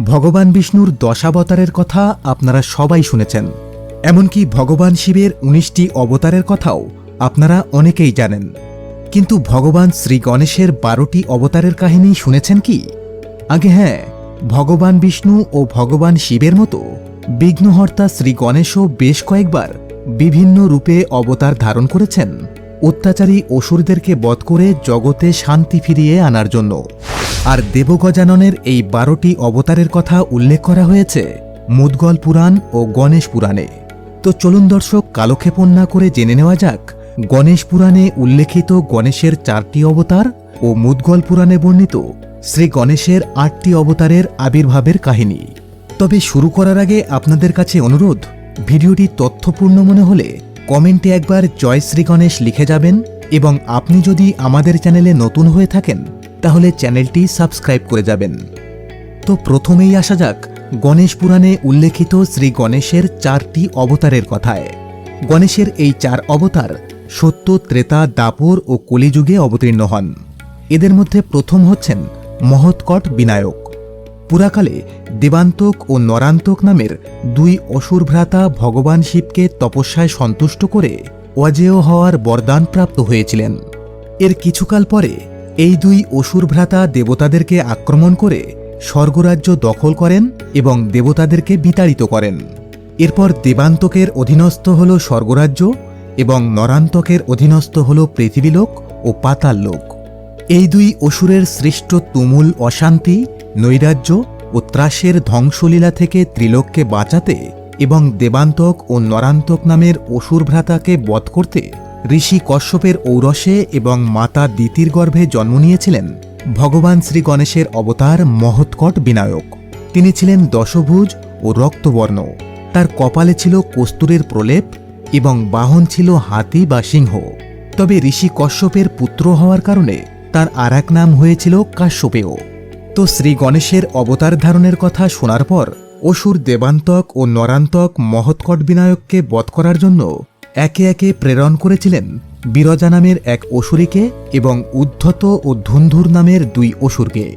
ভগবান বিষ্ণুর দশাবতারের কথা আপনারা সবাই শুনেছেন। এমনকি ভগবান শিবের উনিশটি অবতারের কথাও আপনারা অনেকেই জানেন। কিন্তু ভগবান শ্রী গণেশের বারোটি অবতারের কাহিনী শুনেছেন কি? আগে হ্যাঁ ভগবান বিষ্ণু ও ভগবান শিবের মতো বিঘ্নহর্তা শ্রী গণেশও বেশ কয়েকবার বিভিন্ন রূপে অবতার ধারণ করেছেন। অত্যাচারী অসুরদেরকে বধ করে জগতে শান্তি ফিরিয়ে আনার জন্য। আর দেবগজাননের এই বারোটি অবতারের কথা উল্লেখ করা হয়েছে মুদগল পুরাণ ও গণেশ পুরাণে। তো চলুন দর্শক কালক্ষেপণ না করে জেনে নেওয়া যাক, গণেশ পুরাণে উল্লেখিত গণেশের চারটি অবতার ও মুদগল পুরাণে বর্ণিত শ্রী গণেশের আটটি অবতারের আবির্ভাবের কাহিনী। তবে শুরু করার আগে আপনাদের কাছে অনুরোধ, ভিডিওটি তথ্যপূর্ণ মনে হলে কমেন্টে একবার জয় শ্রী গণেশ লিখে যাবেন এবং আপনি যদি আমাদের চ্যানেলে নতুন হয়ে থাকেন তাহলে চ্যানেলটি সাবস্ক্রাইব করে যাবেন। তো প্রথমেই আসা যাক গণেশ পুরাণে উল্লেখিত শ্রী গণেশের চারটি অবতারের কথায়। গণেশের এই চার অবতার সত্য, ত্রেতা, দাপর ও কলিযুগে অবতীর্ণ হন। এদের মধ্যে প্রথম হচ্ছেন মহৎকট বিনায়ক। পুরাকালে দেবান্তক ও নরান্তক নামের দুই অসুর ভ্রাতা ভগবান শিবকে তপস্যায় সন্তুষ্ট করে অজেয় হওয়ার বরদান প্রাপ্ত হয়েছিলেন। এর কিছুকাল পরে এই দুই অসুর ভ্রাতা দেবতাদেরকে আক্রমণ করে স্বর্গরাজ্য দখল করেন এবং দেবতাদেরকে বিতাড়িত করেন। এরপর দেবান্তকের অধীনস্থ হল স্বর্গরাজ্য এবং নরান্তকের অধীনস্থ হল পৃথিবীলোক ও পাতাল লোক এই দুই অসুরের সৃষ্ট তুমুল অশান্তি, নৈরাজ্য ও ত্রাসের ধ্বংসলীলা থেকে ত্রিলোককে বাঁচাতে এবং দেবান্তক ও নরান্তক নামের অসুর ভ্রাতাকে বধ করতে ঋষি কশ্যপের ঔরসে এবং মাতা দিতির গর্ভে জন্ম নিয়েছিলেন ভগবান শ্রী গণেশের অবতার মহৎকট বিনায়ক। তিনি ছিলেন দশভুজ ও রক্তবর্ণ। তার কপালে ছিল কস্তুরের প্রলেপ এবং বাহন ছিল হাতি বা সিংহ। তবে ঋষি কশ্যপের পুত্র হওয়ার কারণে তার আর নাম হয়েছিল কাশ্যপেয়। তো শ্রী গণেশের অবতার ধারণের কথা শোনার পর অসুর দেবান্তক ও নরান্তক মহৎকট বিনায়ককে বধ করার জন্য একে একে প্রেরণ করেছিলেন বিরজা নামের এক অসুরীকে এবং উদ্ধত ও ধুন্ধুর নামের দুই অসুরকে।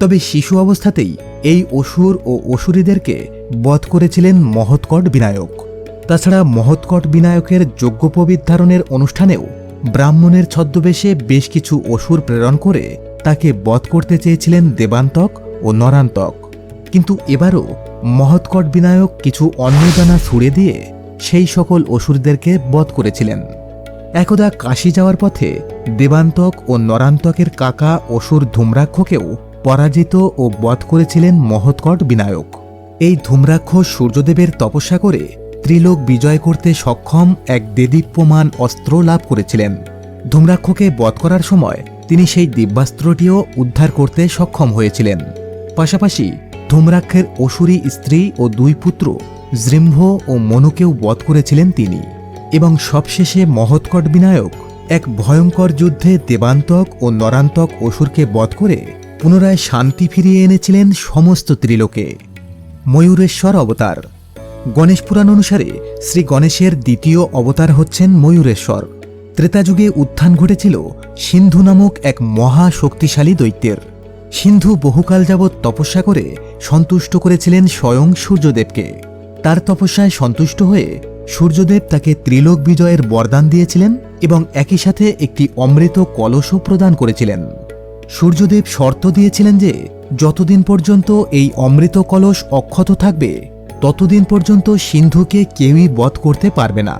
তবে শিশু অবস্থাতেই এই অসুর ও অসুরীদেরকে বধ করেছিলেন মহৎকট বিনায়ক। তাছাড়া মহৎকট বিনায়কের যজ্ঞোপবিত ধারণের অনুষ্ঠানেও ব্রাহ্মণের ছদ্মবেশে বেশ কিছু অসুর প্রেরণ করে তাকে বধ করতে চেয়েছিলেন দেবান্তক ও নরান্তক। কিন্তু এবারও মহৎকট বিনায়ক কিছু অন্নদানা ছুড়ে দিয়ে সেই সকল অসুরদেরকে বধ করেছিলেন। একদা কাশি যাওয়ার পথে দেবান্তক ও নরান্তকের কাকা অসুর ধূম্রাক্ষকেও পরাজিত ও বধ করেছিলেন মহৎকট বিনায়ক। এই ধূম্রাক্ষ সূর্যদেবের তপস্যা করে ত্রিলোক বিজয় করতে সক্ষম এক দেদীপ্যমান অস্ত্র লাভ করেছিলেন। ধূম্রাক্ষকে বধ করার সময় তিনি সেই দিব্যাস্ত্রটিও উদ্ধার করতে সক্ষম হয়েছিলেন। পাশাপাশি ধূম্রাক্ষের অসুরী স্ত্রী ও দুই পুত্র জৃম্ভ ও মনুকেও বধ করেছিলেন তিনি এবং সবশেষে মহৎকট বিনায়ক এক ভয়ঙ্কর যুদ্ধে দেবান্তক ও নরান্তক অসুরকে বধ করে পুনরায় শান্তি ফিরিয়ে এনেছিলেন সমস্ত ত্রিলোকে। ময়ূরেশ্বর অবতার। গণেশ পুরাণ অনুসারে শ্রী গণেশের দ্বিতীয় অবতার হচ্ছেন ময়ূরেশ্বর। ত্রেতাযুগে উত্থান ঘটেছিল সিন্ধু নামক এক মহা শক্তিশালী দৈত্যের। সিন্ধু বহুকাল যাবৎ তপস্যা করে সন্তুষ্ট করেছিলেন স্বয়ং সূর্যদেবকে। তার তপস্যায় সন্তুষ্ট হয়ে সূর্যদেব তাকে ত্রিলোক বিজয়ের বরদান দিয়েছিলেন এবং একই সাথে একটি অমৃত কলসও প্রদান করেছিলেন। সূর্যদেব শর্ত দিয়েছিলেন যে, যতদিন পর্যন্ত এই অমৃত কলস অক্ষত থাকবে, ততদিন পর্যন্ত সিন্ধুকে কেউই বধ করতে পারবে না।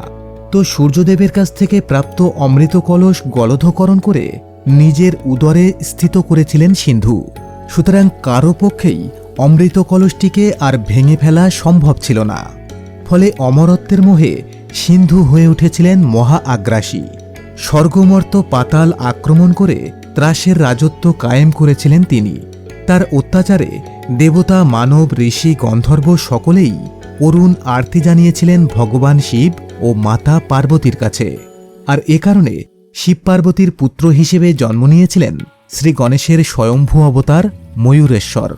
তো সূর্যদেবের কাছ থেকে প্রাপ্ত অমৃত কলস গলধকরণ করে নিজের উদরে স্থিত করেছিলেন সিন্ধু। সুতরাং কারও পক্ষেই অমৃত কলসটিকে আর ভেঙে ফেলা সম্ভব ছিল না। ফলে অমরত্বের মোহে সিন্ধু হয়ে উঠেছিলেন মহা আগ্রাসী। স্বর্গমর্ত পাতাল আক্রমণ করে ত্রাসের রাজত্ব কায়েম করেছিলেন তিনি। তার অত্যাচারে দেবতা, মানব, ঋষি, গন্ধর্ব সকলেই করুণ আরতি জানিয়েছিলেন ভগবান শিব ও মাতা পার্বতীর কাছে। আর এ কারণে শিব পার্বতীর পুত্র হিসেবে জন্ম নিয়েছিলেন শ্রী গণেশের স্বয়ম্ভু অবতার ময়ূরেশ্বর।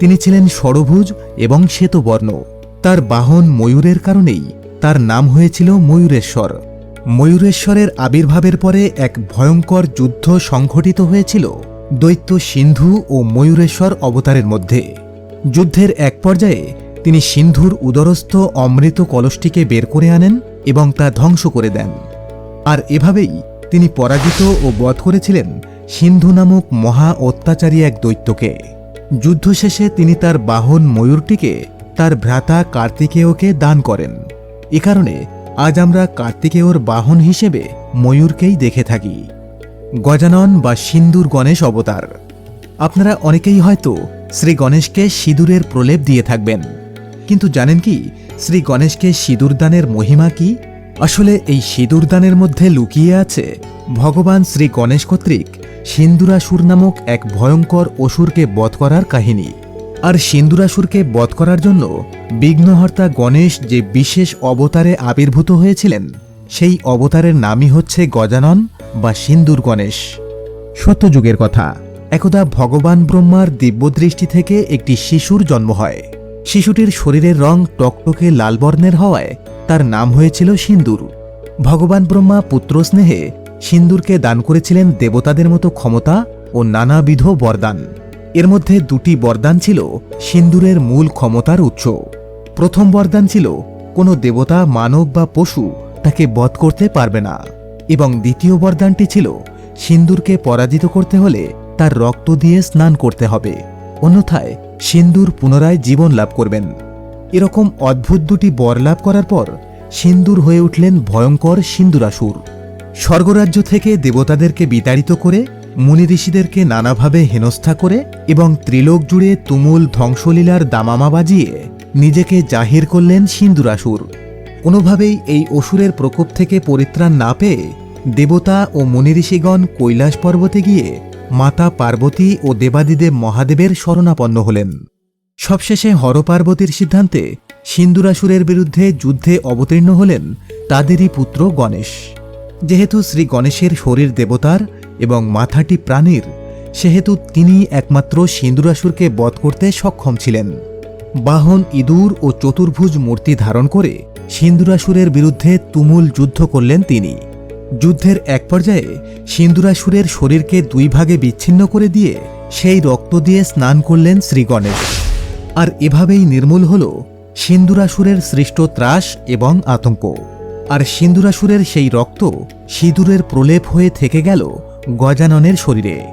তিনি ছিলেন ষড়ভুজ এবং শ্বেতবর্ণ। তার বাহন ময়ূরের কারণেই তার নাম হয়েছিল ময়ূরেশ্বর। ময়ূরেশ্বরের আবির্ভাবের পরে এক ভয়ঙ্কর যুদ্ধ সংঘটিত হয়েছিল দৈত্য সিন্ধু ও ময়ূরেশ্বর অবতারের মধ্যে। যুদ্ধের এক পর্যায়ে তিনি সিন্ধুর উদরস্থ অমৃত কলসটিকে বের করে আনেন এবং তা ধ্বংস করে দেন। আর এভাবেই তিনি পরাজিত ও বধ করেছিলেন সিন্ধু নামক মহা অত্যাচারী এক দৈত্যকে। যুদ্ধ শেষে তিনি তার বাহন ময়ূরটিকে, তার ভ্রাতা কার্তিকেয়কে দান করেন। এ কারণে আজ আমরা কার্তিকেয়র বাহন হিসেবে ময়ূরকেই দেখে থাকি। গজানন বা সিন্দুর গণেশ অবতার। আপনারা অনেকেই হয়তো শ্রী গণেশকে সিঁদুরের প্রলেপ দিয়ে থাকবেন। কিন্তু জানেন কি, শ্রী গণেশকে সিঁদুর দানের মহিমা কি? আসলে এই সিঁদুর দানের মধ্যে লুকিয়ে আছে ভগবান শ্রী গণেশ কর্তৃক সিন্দুরাসুর নামক এক ভয়ঙ্কর অসুরকে বধ করার কাহিনী। আর সিন্দুরাসুরকে বধ করার জন্য বিঘ্নহর্তা গণেশ যে বিশেষ অবতারে আবির্ভূত হয়েছিলেন, সেই অবতারের নামই হচ্ছে গজানন বা সিন্দুর গণেশ। সত্যযুগের কথা, একদা ভগবান ব্রহ্মার দিব্যদৃষ্টি থেকে একটি শিশুর জন্ম হয়। শিশুটির শরীরের রং টকটকে লাল বর্ণের হওয়ায় তার নাম হয়েছিল সিন্দুর। ভগবান ব্রহ্মা পুত্র স্নেহে সিন্দুরকে দান করেছিলেন দেবতাদের মতো ক্ষমতা ও নানাবিধ বরদান। এর মধ্যে দুটি বরদান ছিল সিন্দুরের মূল ক্ষমতার উৎস। প্রথম বরদান ছিল, কোনো দেবতা, মানব বা পশু তাকে বধ করতে পারবে না। এবং দ্বিতীয় বরদানটি ছিল, সিন্দুরকে পরাজিত করতে হলে তার রক্ত দিয়ে স্নান করতে হবে। অন্যথায় সিন্দুর পুনরায় জীবন লাভ করবেন। এরকম অদ্ভুত দুটি বর লাভ করার পর সিন্দুর হয়ে উঠলেন ভয়ঙ্কর সিন্দুরাসুর। স্বর্গরাজ্য থেকে দেবতাদেরকে বিতাড়িত করে, মুনি ঋষিদেরকে নানাভাবে হেনস্থা করে এবং ত্রিলোক জুড়ে তুমুল ধ্বংসলীলার দামামা বাজিয়ে নিজেকে জাহির করলেন সিন্দুরাসুর কোনোভাবেই এই অসুরের প্রকোপ থেকে পরিত্রাণ না পেয়ে দেবতা ও মুনিঋষিগণ কৈলাস পর্বতে গিয়ে মাতা পার্বতী ও দেবাদিদেব মহাদেবের শরণাপন্ন হলেন। সবশেষে হরপার্বতীর সিদ্ধান্তে সিন্দুরাসুরের বিরুদ্ধে যুদ্ধে অবতীর্ণ হলেন তাদেরই পুত্র গণেশ। যেহেতু শ্রী গণেশের শরীর দেবতার এবং মাথাটি প্রাণীর, সেহেতু তিনি একমাত্র সিন্দুরাসুরকে বধ করতে সক্ষম ছিলেন। বাহন, ইঁদুর ও চতুর্ভুজ মূর্তি ধারণ করে সিন্দুরাসুরের বিরুদ্ধে তুমুল যুদ্ধ করলেন তিনি। যুদ্ধের এক পর্যায়ে সিন্দুরাসুরের শরীরকে দুই ভাগে বিচ্ছিন্ন করে দিয়ে সেই রক্ত দিয়ে স্নান করলেন শ্রী গণেশ। আর এভাবেই নির্মূল হল সিন্দুরাসুরের সৃষ্ট ত্রাস এবং আতঙ্ক। আর সিন্দুরাসুরের সেই রক্ত সিঁদুরের প্রলেপ হয়ে থেকে গেল গজাননের শরীরে।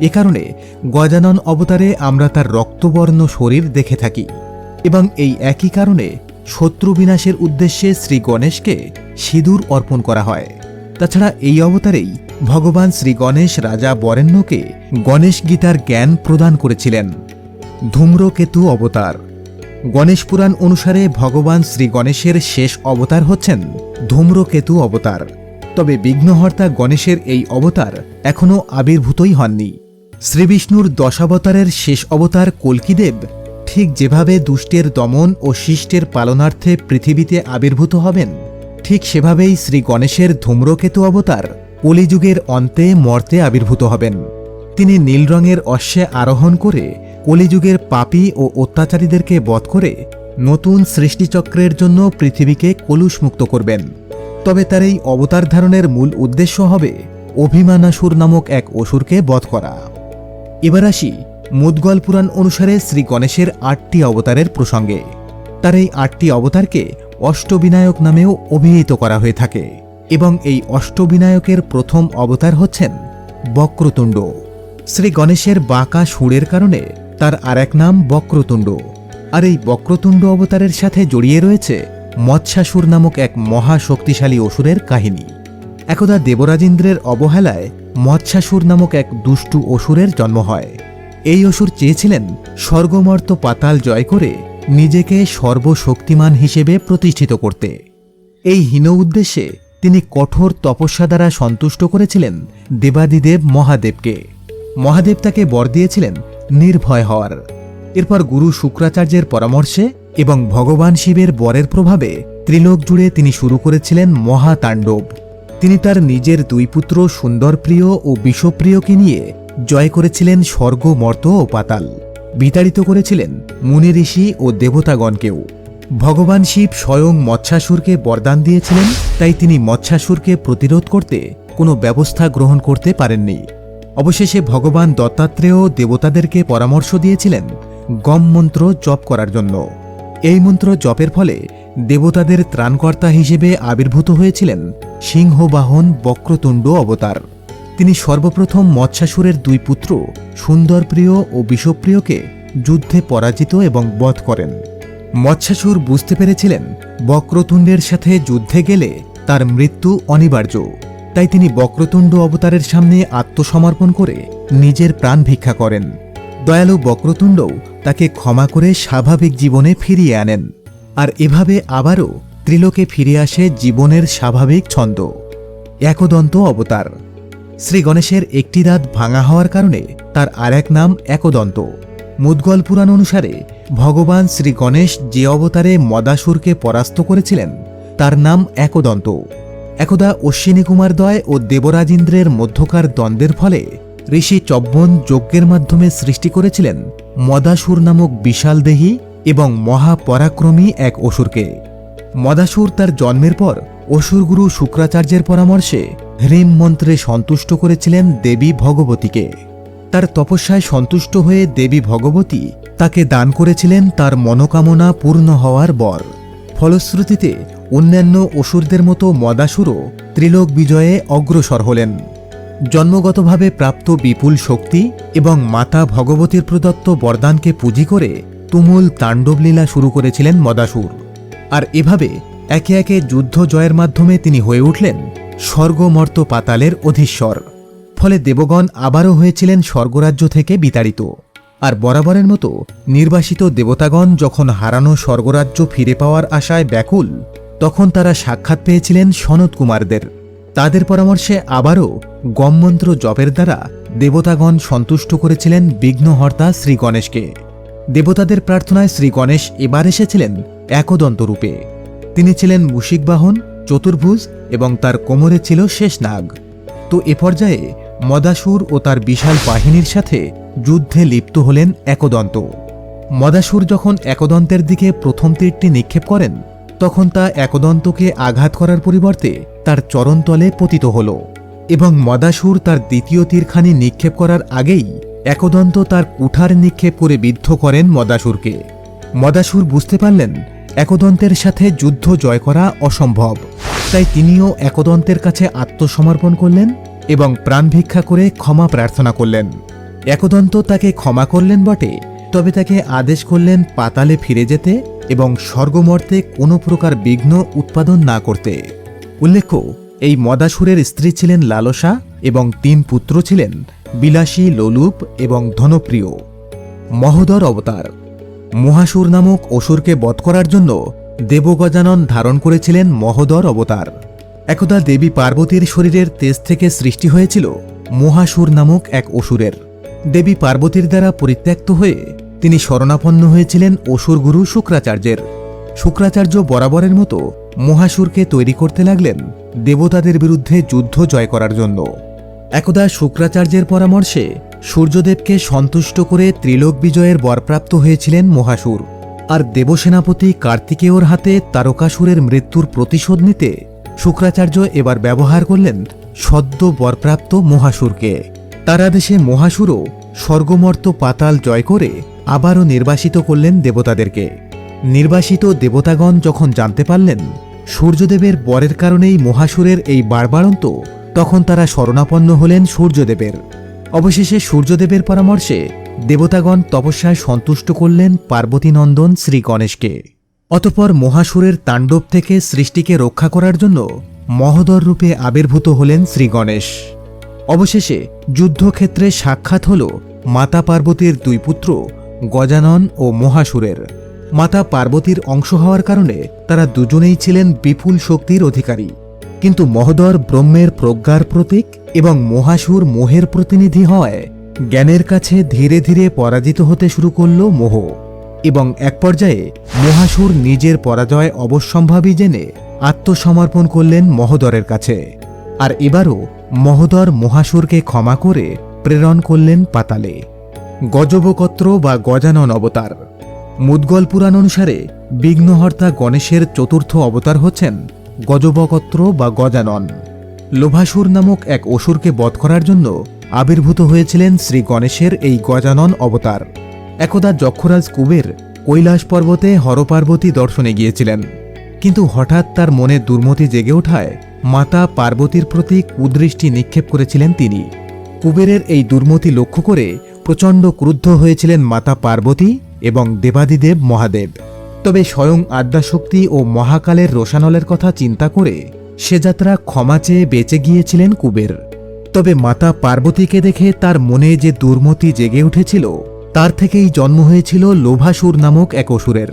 এ কারণে গজানন অবতারে আমরা তার রক্তবর্ণ শরীর দেখে থাকি এবং এই একই কারণে শত্রু বিনাশের উদ্দেশ্যে শ্রী গণেশকে সিঁদুর অর্পণ করা হয়। তাছাড়া এই অবতারেই ভগবান শ্রী গণেশ রাজা বরেণ্যকে গণেশ গীতার জ্ঞান প্রদান করেছিলেন। ধূম্রকেতু অবতার। গণেশ পুরাণ অনুসারে ভগবান শ্রী গণেশের শেষ অবতার হচ্ছেন ধূম্রকেতু অবতার। তবে বিঘ্নহর্তা গণেশের এই অবতার এখনও আবির্ভূতই হননি। শ্রীবিষ্ণুর দশাবতারের শেষ অবতার কল্কিদেব ঠিক যেভাবে দুষ্টের দমন ও শিষ্টের পালনার্থে পৃথিবীতে আবির্ভূত হবেন, ঠিক সেভাবেই শ্রী গণেশের ধূম্রকেতু অবতার কলিযুগের অন্তে মর্তে আবির্ভূত হবেন। তিনি নীল রঙের অশ্বে আরোহণ করে কলিযুগের পাপী ও অত্যাচারীদেরকে বধ করে নতুন সৃষ্টিচক্রের জন্য পৃথিবীকে কলুষমুক্ত করবেন। তবে তার এই অবতার ধারণের মূল উদ্দেশ্য হবে অভিমানাসুর নামক এক অসুরকে বধ করা। এবার আসি মুদগল পুরাণ অনুসারে শ্রী গণেশের আটটি অবতারের প্রসঙ্গে। তার এই আটটি অবতারকে অষ্টবিনায়ক নামেও অভিহিত করা হয়ে থাকে এবং এই অষ্টবিনায়কের প্রথম অবতার হচ্ছেন বক্রতুণ্ড। শ্রী গণেশের বাঁকা সুরের কারণে তার আর এক নাম বক্রতুণ্ড। আর এই বক্রতুণ্ড অবতারের সাথে জড়িয়ে রয়েছে মৎস্যাসুর নামক এক মহা শক্তিশালী অসুরের কাহিনী। একদা দেবরাজেন্দ্রের অবহেলায় মৎস্যাসুর নামক এক দুষ্টু অসুরের জন্ম হয়। এই অসুর চেয়েছিলেন স্বর্গমর্ত পাতাল জয় করে নিজেকে সর্বশক্তিমান হিসেবে প্রতিষ্ঠিত করতে। এই হীন উদ্দেশ্যে তিনি কঠোর তপস্যা দ্বারা সন্তুষ্ট করেছিলেন দেবাদিদেব মহাদেবকে। মহাদেব তাকে বর দিয়েছিলেন নির্ভয় হওয়ার। এরপর গুরু শুক্রাচার্যের পরামর্শে এবং ভগবান শিবের বরের প্রভাবে ত্রিলোক জুড়ে তিনি শুরু করেছিলেন মহাতাণ্ডব। তিনি তার নিজের দুই পুত্র সুন্দরপ্রিয় ও বিষপ্রিয়কে নিয়ে জয় করেছিলেন স্বর্গ মর্ত ও পাতাল। বিতাড়িত করেছিলেন মুনি ঋষি ও দেবতাগণকেও। ভগবান শিব স্বয়ং মৎস্যাসুরকে বরদান দিয়েছিলেন, তাই তিনি মৎস্যাসুরকে প্রতিরোধ করতে কোনো ব্যবস্থা গ্রহণ করতে পারেননি। অবশেষে ভগবান দত্তাত্রেয় দেবতাদেরকে পরামর্শ দিয়েছিলেন গম মন্ত্র জপ করার জন্য। এই মন্ত্র জপের ফলে দেবতাদের ত্রাণকর্তা হিসেবে আবির্ভূত হয়েছিলেন সিংহবাহন বক্রতুণ্ড অবতার। তিনি সর্বপ্রথম মৎস্যাসুরের দুই পুত্র সুন্দরপ্রিয় ও বিষপ্রিয়কে যুদ্ধে পরাজিত এবং বধ করেন। মৎস্যাসুর বুঝতে পেরেছিলেন বক্রতুণ্ডের সাথে যুদ্ধে গেলে তার মৃত্যু অনিবার্য। তাই তিনি বক্রতুণ্ড অবতারের সামনে আত্মসমর্পণ করে নিজের প্রাণ ভিক্ষা করেন। দয়ালু বক্রতুণ্ডও তাকে ক্ষমা করে স্বাভাবিক জীবনে ফিরিয়ে আনেন। আর এভাবে আবারও ত্রিলোকে ফিরে আসে জীবনের স্বাভাবিক ছন্দ। একদন্ত অবতার। শ্রী গণেশের একটি দাঁত ভাঙা হওয়ার কারণে তার আর এক নাম একদন্ত। মুদগল পুরাণ অনুসারে ভগবান শ্রী গণেশ যে অবতারে মদাসুরকে পরাস্ত করেছিলেন, তার নাম একদন্ত। একদা অশ্বিনী কুমার দয় ও দেবরাজেন্দ্রের মধ্যকার দ্বন্দ্বের ফলে ঋষি চব্বন যজ্ঞের মাধ্যমে সৃষ্টি করেছিলেন মদাসুর নামক বিশাল দেহী এবং মহাপরাক্রমী এক অসুরকে। মদাসুর তার জন্মের পর অসুরগুরু শুক্রাচার্যের পরামর্শে হ্রিম মন্ত্রে সন্তুষ্ট করেছিলেন দেবী ভগবতীকে। তার তপস্যায় সন্তুষ্ট হয়ে দেবী ভগবতী তাকে দান করেছিলেন তার মনোকামনা পূর্ণ হওয়ার বর। ফলশ্রুতিতে অন্যান্য অসুরদের মতো মদাসুরও ত্রিলোক বিজয়ে অগ্রসর হলেন। জন্মগতভাবে প্রাপ্ত বিপুল শক্তি এবং মাতা ভগবতীর প্রদত্ত বরদানকে পুঁজি করে তুমুল তাণ্ডবলীলা শুরু করেছিলেন মদাসুর। আর এভাবে একে একে যুদ্ধ জয়ের মাধ্যমে তিনি হয়ে উঠলেন স্বর্গমর্ত পাতালের অধীশ্বর। ফলে দেবগণ আবারও হয়েছিলেন স্বর্গরাজ্য থেকে বিতাড়িত। আর বরাবরের মতো নির্বাসিত দেবতাগণ যখন হারানো স্বর্গরাজ্য ফিরে পাওয়ার আশায় ব্যাকুল, তখন তারা সাক্ষাৎ পেয়েছিলেন সনৎ কুমারদের। তাদের পরামর্শে আবারও গমমন্ত্র জপের দ্বারা দেবতাগণ সন্তুষ্ট করেছিলেন বিঘ্নহর্তা শ্রী গণেশকে। দেবতাদের প্রার্থনায় শ্রী গণেশ এবার এসেছিলেন একদন্ত রূপে। তিনি ছিলেন মুশিকবাহন চতুর্ভুজ এবং তার কোমরে ছিল শেষ নাগ তো এ পর্যায়ে মদাসুর ও তার বিশাল বাহিনীর সাথে যুদ্ধে লিপ্ত হলেন একদন্ত। মদাসুর যখন একদন্তের দিকে প্রথম তীরটি নিক্ষেপ করেন, তখন তা একদন্তকে আঘাত করার পরিবর্তে তার চরণতলে পতিত হল এবং মদাসুর তার দ্বিতীয় তীরখানি নিক্ষেপ করার আগেই একদন্ত তার কুঠার নিক্ষেপ করে বিদ্ধ করেন মদাসুরকে। মদাসুর বুঝতে পারলেন, একদন্তের সাথে যুদ্ধ জয় করা অসম্ভব। তাই তিনিও একদন্তের কাছে আত্মসমর্পণ করলেন এবং প্রাণ ভিক্ষা করে ক্ষমা প্রার্থনা করলেন। একদন্ত তাকে ক্ষমা করলেন বটে, তবে তাকে আদেশ করলেন পাতালে ফিরে যেতে এবং স্বর্গমর্তে কোনো প্রকার বিঘ্ন উৎপাদন না করতে। উল্লেখ্য, এই মদাসুরের স্ত্রী ছিলেন লালসা এবং তিন পুত্র ছিলেন বিলাসী, লোলুপ এবং ধনপ্রিয়। মহোদর অবতার, মহাসুর নামক অসুরকে বধ করার জন্য দেবগজানন ধারণ করেছিলেন মহোদর অবতার। একদা দেবী পার্বতীর শরীরের তেজ থেকে সৃষ্টি হয়েছিল মহাসুর নামক এক অসুরের। দেবী পার্বতীর দ্বারা পরিত্যক্ত হয়ে তিনি শরণাপন্ন হয়েছিলেন অসুরগুরু শুক্রাচার্যের। শুক্রাচার্য বরাবরের মতো মহাসুরকে তৈরি করতে লাগলেন দেবতাদের বিরুদ্ধে যুদ্ধ জয় করার জন্য। একদা শুক্রাচার্যের পরামর্শে সূর্যদেবকে সন্তুষ্ট করে ত্রিলোক বিজয়ের বরপ্রাপ্ত হয়েছিলেন মহাসুর। আর দেবসেনাপতি কার্তিকেয়র হাতে তারকাসুরের মৃত্যুর প্রতিশোধ নিতে শুক্রাচার্য এবার ব্যবহার করলেন সদ্য বরপ্রাপ্ত মহাসুরকে। তার আদেশে মহাসুরও স্বর্গমর্ত পাতাল জয় করে আবারও নির্বাসিত করলেন দেবতাদেরকে। নির্বাসিত দেবতাগণ যখন জানতে পারলেন সূর্যদেবের বরের কারণেই মহাসুরের এই বাড়বাড়ন্ত তখন তারা শরণাপন্ন হলেন সূর্যদেবের। অবশেষে সূর্যদেবের পরামর্শে দেবতাগণ তপস্যায় সন্তুষ্ট করলেন পার্বতীনন্দন শ্রী গণেশকে অতপর মহাসুরের তাণ্ডব থেকে সৃষ্টিকে রক্ষা করার জন্য মহোদর রূপে আবির্ভূত হলেন শ্রী গণেশ। অবশেষে যুদ্ধক্ষেত্রে সাক্ষাৎ হল মাতা পার্বতীর দুই পুত্র, গজানন ও মহাসুরের। মাতা পার্বতীর অংশ হওয়ার কারণে তারা দুজনেই ছিলেন বিপুল শক্তির অধিকারী। কিন্তু মহোদর ব্রহ্মের প্রজ্ঞার প্রতীক এবং মহাসুর মোহের প্রতিনিধি হওয়ায় জ্ঞানের কাছে ধীরে ধীরে পরাজিত হতে শুরু করল মোহ। এবং এক পর্যায়ে মহাসুর নিজের পরাজয় অবশ্যম্ভাবী জেনে আত্মসমর্পণ করলেন মহোদরের কাছে। আর এবারও মহোদর মহাসুরকে ক্ষমা করে প্রেরণ করলেন পাতালে। গজবকত্র বা গজানন অবতার। মুদগল পুরাণ অনুসারে বিঘ্নহর্তা গণেশের চতুর্থ অবতার হচ্ছেন গজবকত্র বা গজানন। লোভাসুর নামক এক অসুরকে বধ করার জন্য আবির্ভূত হয়েছিলেন শ্রী গণেশের এই গজানন অবতার। একদা যক্ষরাজ কুবের কৈলাস পর্বতে হরপার্বতী দর্শনে গিয়েছিলেন। কিন্তু হঠাৎ তার মনে দুর্মতি জেগে ওঠায় মাতা পার্বতীর প্রতি কুদৃষ্টি নিক্ষেপ করেছিলেন তিনি। কুবেরের এই দুর্মতি লক্ষ্য করে প্রচণ্ড ক্রুদ্ধ হয়েছিলেন মাতা পার্বতী এবং দেবাদিদেব মহাদেব। তবে স্বয়ং আদ্যাশক্তি ও মহাকালের রোশানলের কথা চিন্তা করে সে যাত্রা ক্ষমা চেয়ে বেঁচে গিয়েছিলেন কুবের। তবে মাতা পার্বতীকে দেখে তার মনে যে দুর্মতি জেগে উঠেছিল তার থেকেই জন্ম হয়েছিল লোভাসুর নামক এক অসুরের।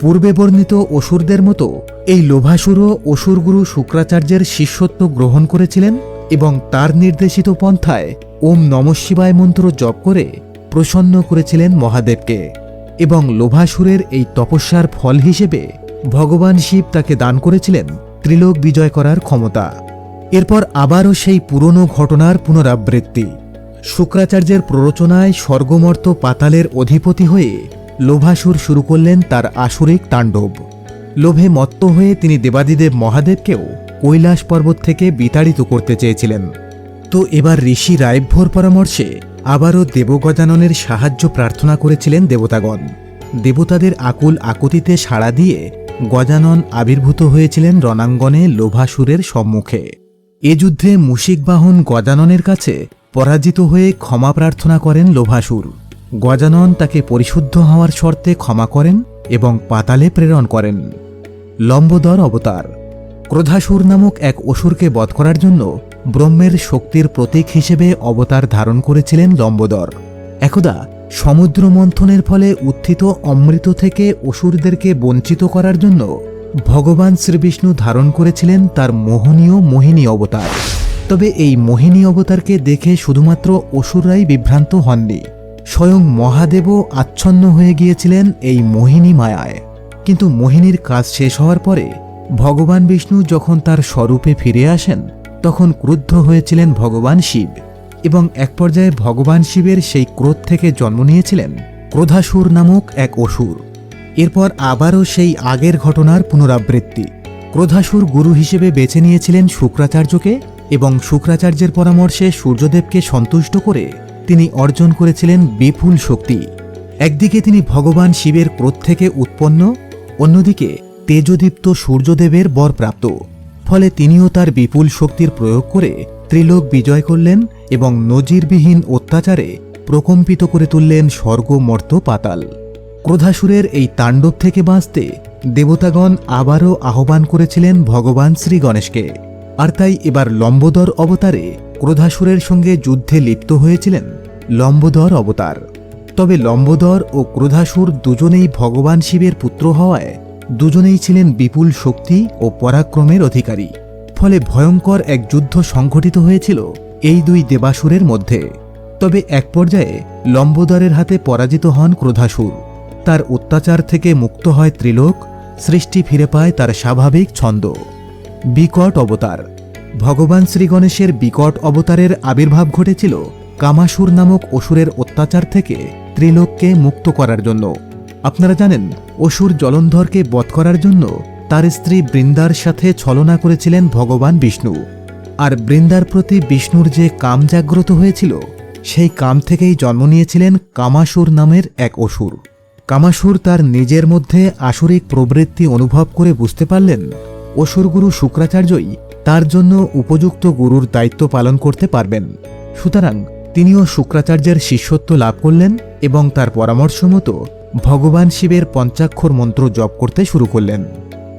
পূর্বে বর্ণিত অসুরদের মতো এই লোভাসুরও অসুরগুরু শুক্রাচার্যের শিষ্যত্ব গ্রহণ করেছিলেন এবং তার নির্দেশিত পন্থায় ওম নমঃশিবায় মন্ত্র জপ করে প্রসন্ন করেছিলেন মহাদেবকে এবং লোভাসুরের এই তপস্যার ফল হিসেবে ভগবান শিব তাকে দান করেছিলেন ত্রিলোক বিজয় করার ক্ষমতা। এরপর আবারও সেই পুরনো ঘটনার পুনরাবৃত্তি। শুক্রাচার্যের প্ররোচনায় স্বর্গমর্ত পাতালের অধিপতি হয়ে লোভাসুর শুরু করলেন তার আসুরিক তাণ্ডব। লোভে মত্ত হয়ে তিনি দেবাদিদেব মহাদেবকেও কৈলাস পর্বত থেকে বিতাড়িত করতে চেয়েছিলেন। তো এবার ঋষি রায়ভ্যর পরামর্শে আবারও দেবগজাননের সাহায্য প্রার্থনা করেছিলেন দেবতাগণ। দেবতাদের আকুল আকুতিতে সাড়া দিয়ে গজানন আবির্ভূত হয়েছিলেন রণাঙ্গনে লোভাসুরের সম্মুখে। এ যুদ্ধে মুশিকবাহন গজাননের কাছে পরাজিত হয়ে ক্ষমা প্রার্থনা করেন লোভাসুর। গজানন তাকে পরিশুদ্ধ হওয়ার শর্তে ক্ষমা করেন এবং পাতালে প্রেরণ করেন। লম্বোদর অবতার। ক্রোধাসুর নামক এক অসুরকে বধ করার জন্য ব্রহ্মের শক্তির প্রতীক হিসেবে অবতার ধারণ করেছিলেন লম্বোদর। একদা সমুদ্র মন্থনের ফলে উত্থিত অমৃত থেকে অসুরদেরকে বঞ্চিত করার জন্য ভগবান শ্রীবিষ্ণু ধারণ করেছিলেন তার মোহনীয় মোহিনী অবতার। তবে এই মোহিনী অবতারকে দেখে শুধুমাত্র অসুররাই বিভ্রান্ত হননি, স্বয়ং মহাদেবও আচ্ছন্ন হয়ে গিয়েছিলেন এই মোহিনী মায়ায়। কিন্তু মোহিনীর কাজ শেষ হওয়ার পরে ভগবান বিষ্ণু যখন তার স্বরূপে ফিরে আসেন, তখন ক্রুদ্ধ হয়েছিলেন ভগবান শিব এবং এক পর্যায়ে ভগবান শিবের সেই ক্রোধ থেকে জন্ম নিয়েছিলেন ক্রোধাসুর নামক এক অসুর। এরপর আবারও সেই আগের ঘটনার পুনরাবৃত্তি। ক্রোধাসুর গুরু হিসেবে বেছে নিয়েছিলেন শুক্রাচার্যকে এবং শুক্রাচার্যের পরামর্শে সূর্যদেবকে সন্তুষ্ট করে তিনি অর্জন করেছিলেন বিপুল শক্তি। একদিকে তিনি ভগবান শিবের ক্রোধ থেকে উৎপন্ন, অন্যদিকে তেজদীপ্ত সূর্যদেবের বরপ্রাপ্ত। ফলে তিনিও তার বিপুল শক্তির প্রয়োগ করে ত্রিলোক বিজয় করলেন এবং নজিরবিহীন অত্যাচারে প্রকম্পিত করে তুললেন স্বর্গমর্ত পাতাল। ক্রোধাসুরের এই তাণ্ডব থেকে বাঁচতে দেবতাগণ আবারও আহ্বান করেছিলেন ভগবান শ্রী গণেশকে। আর তাই এবার লম্বোদর অবতারে ক্রোধাসুরের সঙ্গে যুদ্ধে লিপ্ত হয়েছিলেন লম্বোদর অবতার। তবে লম্বোদর ও ক্রোধাসুর দুজনেই ভগবান শিবের পুত্র হওয়ায় দুজনেই ছিলেন বিপুল শক্তি ও পরাক্রমের অধিকারী। ফলে ভয়ঙ্কর এক যুদ্ধ সংঘটিত হয়েছিল এই দুই দেবাসুরের মধ্যে। তবে এক পর্যায়ে লম্বোদরের হাতে পরাজিত হন ক্রোধাসুর। তার অত্যাচার থেকে মুক্ত হয় ত্রিলোক, সৃষ্টি ফিরে পায় তার স্বাভাবিক ছন্দ। বিকট অবতার। ভগবান শ্রীগণেশের বিকট অবতারের আবির্ভাব ঘটেছিল কামাসুর নামক অসুরের অত্যাচার থেকে ত্রিলোককে মুক্ত করার জন্য। আপনারা জানেন, অসুর জলন্ধরকে বধ করার জন্য তার স্ত্রী বৃন্দার সাথে ছলনা করেছিলেন ভগবান বিষ্ণু। আর বৃন্দার প্রতি বিষ্ণুর যে কাম জাগ্রত হয়েছিল, সেই কাম থেকেই জন্ম নিয়েছিলেন কামাসুর নামের এক অসুর। কামাসুর তার নিজের মধ্যে আসরিক প্রবৃত্তি অনুভব করে বুঝতে পারলেন অসুরগুরু শুক্রাচার্যই তার জন্য উপযুক্ত গুরুর দায়িত্ব পালন করতে পারবেন। সুতরাং তিনিও শুক্রাচার্যের শিষ্যত্ব লাভ করলেন এবং তার পরামর্শ মতো ভগবান শিবের পঞ্চাক্ষর মন্ত্র জপ করতে শুরু করলেন।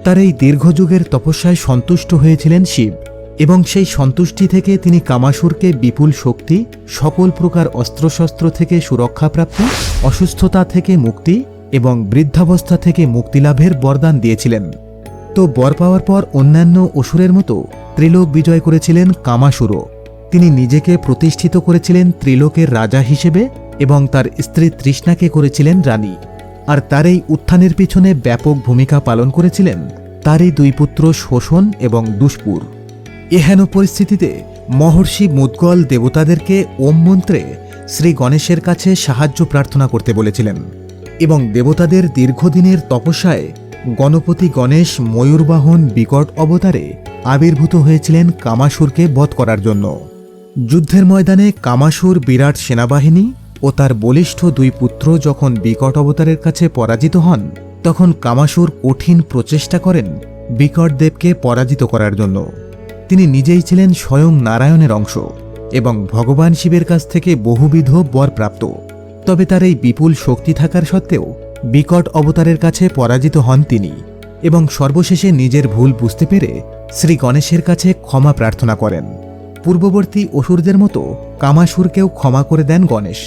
তার এই দীর্ঘযুগের তপস্যায় সন্তুষ্ট হয়েছিলেন শিব এবং সেই সন্তুষ্টি থেকে তিনি কামাসুরকে বিপুল শক্তি, সকল প্রকার অস্ত্রশস্ত্র থেকে সুরক্ষাপ্রাপ্তি, অসুস্থতা থেকে মুক্তি এবং বৃদ্ধাবস্থা থেকে মুক্তিলাভের বরদান দিয়েছিলেন। তো বর পাওয়ার পর অন্যান্য অসুরের মতো ত্রিলোক বিজয় করেছিলেন কামাসুরও তিনি নিজেকে প্রতিষ্ঠিত করেছিলেন ত্রিলোকের রাজা হিসেবে এবং তার স্ত্রী তৃষ্ণাকে করেছিলেন রানী। আর তার এই উত্থানের পিছনে ব্যাপক ভূমিকা পালন করেছিলেন তারই দুই পুত্র শোষণ এবং দুষ্পুর। এহেন পরিস্থিতিতে মহর্ষি মুদ্গল দেবতাদেরকে ওম মন্ত্রে শ্রী গণেশের কাছে সাহায্য প্রার্থনা করতে বলেছিলেন এবং দেবতাদের দীর্ঘদিনের তপস্যায় গণপতি গণেশ ময়ূরবাহন বিকট অবতারে আবির্ভূত হয়েছিলেন কামাসুরকে বধ করার জন্য। যুদ্ধের ময়দানে কামাসুর বিরাট সেনাবাহিনী ও তার বলিষ্ঠ দুই পুত্র যখন বিকট অবতারের কাছে পরাজিত হন, তখন কামাসুর কঠিন প্রচেষ্টা করেন বিকট দেবকে পরাজিত করার জন্য। তিনি নিজেই ছিলেন স্বয়ং নারায়ণের অংশ এবং ভগবান শিবের কাছ থেকে বহুবিধ বর প্রাপ্ত তবে তার এই বিপুল শক্তি থাকার সত্ত্বেও বিকট অবতারের কাছে পরাজিত হন তিনি এবং সর্বশেষে নিজের ভুল বুঝতে পেরে শ্রী গণেশের কাছে ক্ষমা প্রার্থনা করেন। পূর্ববর্তী অসুরদের মতো কামাসুরকেও ক্ষমা করে দেন গণেশ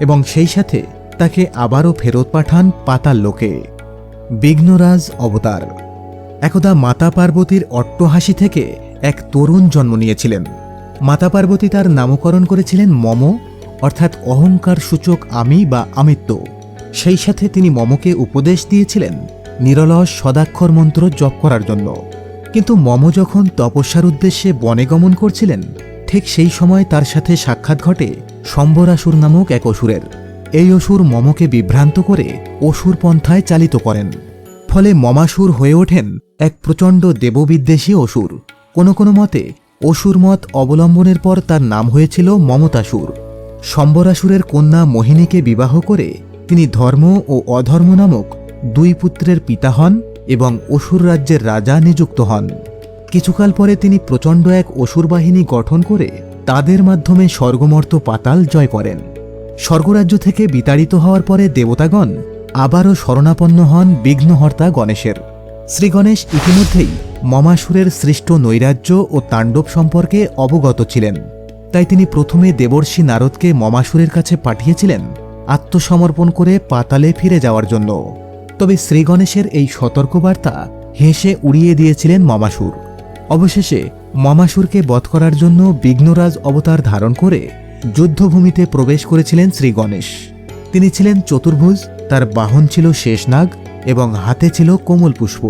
এবং সেই সাথে তাকে আবারও ফেরত পাঠান পাতাল লোকে। বিঘ্নরাজ অবতার। একদা মাতা পার্বতীর অট্টহাসি থেকে এক তরুণ জন্ম নিয়েছিলেন। মাতা পার্বতী তার নামকরণ করেছিলেন মম, অর্থাৎ অহংকার সূচক আমি বা আমিত্ব। সেই সাথে তিনি মমকে উপদেশ দিয়েছিলেন, নিরলস সদাক্ষর মন্ত্র জপ করার জন্য। কিন্তু মম যখন তপস্যার উদ্দেশ্যে বনে গমন করছিলেন, ঠিক সেই সময় তার সাথে সাক্ষাৎ ঘটে সম্বরাসুর নামক এক অসুরের। এই অসুর মমকে বিভ্রান্ত করে অসুর পন্থায় চালিত করেন। ফলে মমাসুর হয়ে ওঠেন এক প্রচণ্ড দেববিদ্বেষী অসুর। কোনো কোনো মতে, অসুর মত অবলম্বনের পর তার নাম হয়েছিল মমতাসুর। সম্বরাসুরের কন্যা মোহিনীকে বিবাহ করে তিনি ধর্ম ও অধর্ম নামক দুই পুত্রের পিতা হন এবং অসুর রাজ্যের রাজা নিযুক্ত হন। কিছুকাল পরে তিনি প্রচণ্ড এক অসুর বাহিনী গঠন করে তাদের মাধ্যমে স্বর্গমর্ত পাতাল জয় করেন। স্বর্গরাজ্য থেকে বিতাড়িত হওয়ার পরে দেবতাগণ আবারও শরণাপন্ন হন বিঘ্নহর্তা গণেশের। শ্রী গণেশ ইতিমধ্যেই মমাসুরের সৃষ্ট নৈরাজ্য ও তাণ্ডব সম্পর্কে অবগত ছিলেন। তাই তিনি প্রথমে দেবর্ষি নারদকে মমাসুরের কাছে পাঠিয়েছিলেন আত্মসমর্পণ করে পাতালে ফিরে যাওয়ার জন্য। তবে শ্রীগণেশের এই সতর্কবার্তা হেসে উড়িয়ে দিয়েছিলেন মমাসুর। অবশেষে মমাসুরকে বধ করার জন্য বিঘ্নরাজ অবতার ধারণ করে যুদ্ধভূমিতে প্রবেশ করেছিলেন শ্রীগণেশ তিনি ছিলেন চতুর্ভুজ, তার বাহন ছিল শেষনাগ এবং হাতে ছিল কোমল পুষ্প।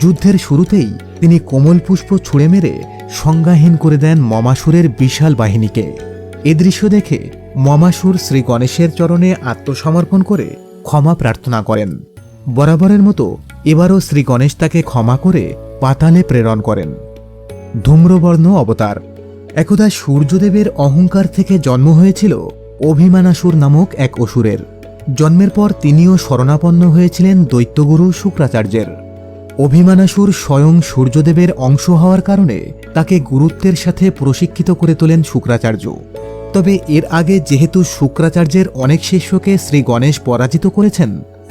যুদ্ধের শুরুতেই তিনি কোমল পুষ্প ছুঁড়ে মেরে সংজ্ঞাহীন করে দেন মমাসুরের বিশাল বাহিনীকে। এ দৃশ্য দেখে মমাসুর শ্রী গণেশের চরণে আত্মসমর্পণ করে ক্ষমা প্রার্থনা করেন। বরাবরের মতো এবারও শ্রী গণেশ তাকে ক্ষমা করে পাতালে প্রেরণ করেন। ধূম্রবর্ণ অবতার, একদা সূর্যদেবের অহংকার থেকে জন্ম হয়েছিল অভিমানাসুর নামক এক অসুরের। জন্মের পর তিনিও শরণাপন্ন হয়েছিলেন দৈত্যগুরু শুক্রাচার্যের। অভিমানাসুর স্বয়ং সূর্যদেবের অংশ হওয়ার কারণে তাকে গুরুত্বের সাথে প্রশিক্ষিত করে তোলেন শুক্রাচার্য। তবে এর আগে যেহেতু শুক্রাচার্যের অনেক শিষ্যকে শ্রী গণেশ পরাজিত করেছেন,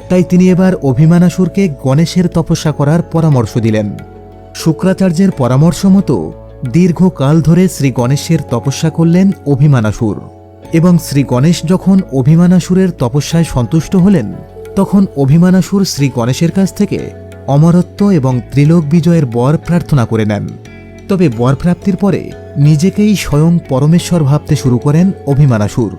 তাই তিনি এবার অভিমানাসুরকে গণেশের তপস্যা করার পরামর্শ দিলেন। শুক্রাচার্যের পরামর্শ মতো দীর্ঘকাল ধরে শ্রী গণেশের তপস্যা করলেন অভিমানাসুর এবং শ্রী গণেশ যখন অভিমানাসুরের তপস্যায় সন্তুষ্ট হলেন, তখন অভিমানাসুর শ্রী গণেশের কাছ থেকে অমরত্ব এবং ত্রিলোক বিজয়ের বর প্রার্থনা করে নেন। তবে বরপ্রাপ্তির পরে নিজেকেই স্বয়ং পরমেশ্বর ভাবতে শুরু করেন অভিমানাসুর।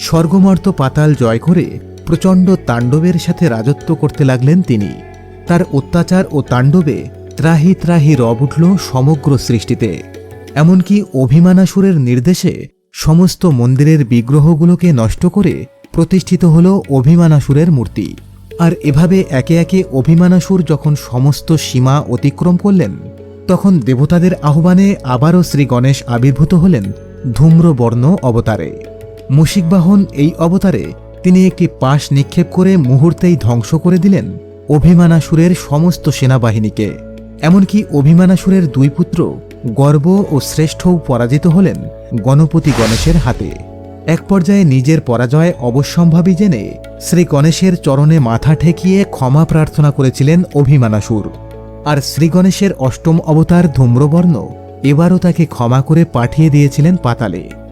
স্বর্গমর্ত পাতাল জয় করে প্রচণ্ড তাণ্ডবের সাথে রাজত্ব করতে লাগলেন তিনি। তার অত্যাচার ও তাণ্ডবে ত্রাহি ত্রাহি রব উঠল সমগ্র সৃষ্টিতে। এমনকি অভিমানাসুরের নির্দেশে সমস্ত মন্দিরের বিগ্রহগুলোকে নষ্ট করে প্রতিষ্ঠিত হল অভিমানাসুরের মূর্তি। আর এভাবে একে একে অভিমানাসুর যখন সমস্ত সীমা অতিক্রম করলেন তখন দেবতাদের আহ্বানে আবারও শ্রী গণেশ আবির্ভূত হলেন ধূম্রবর্ণ অবতারে। মুশিকবাহন এই অবতারে তিনি একটি পাশ নিক্ষেপ করে মুহূর্তেই ধ্বংস করে দিলেন অভিমানাসুরের সমস্ত সেনাবাহিনীকে। এমনকি অভিমানাসুরের দুই পুত্র গর্ব ও শ্রেষ্ঠও পরাজিত হলেন গণপতি গণেশের হাতে। এক পর্যায়ে নিজের পরাজয় অবশ্যম্ভাবী জেনে শ্রী গণেশের চরণে মাথা ঠেকিয়ে ক্ষমা প্রার্থনা করেছিলেন অভিমানাসুর। আর শ্রীগণেশের অষ্টম অবতার ধূম্রবর্ণ এবারও তাকে ক্ষমা করে পাঠিয়ে দিয়েছিলেন পাতালে।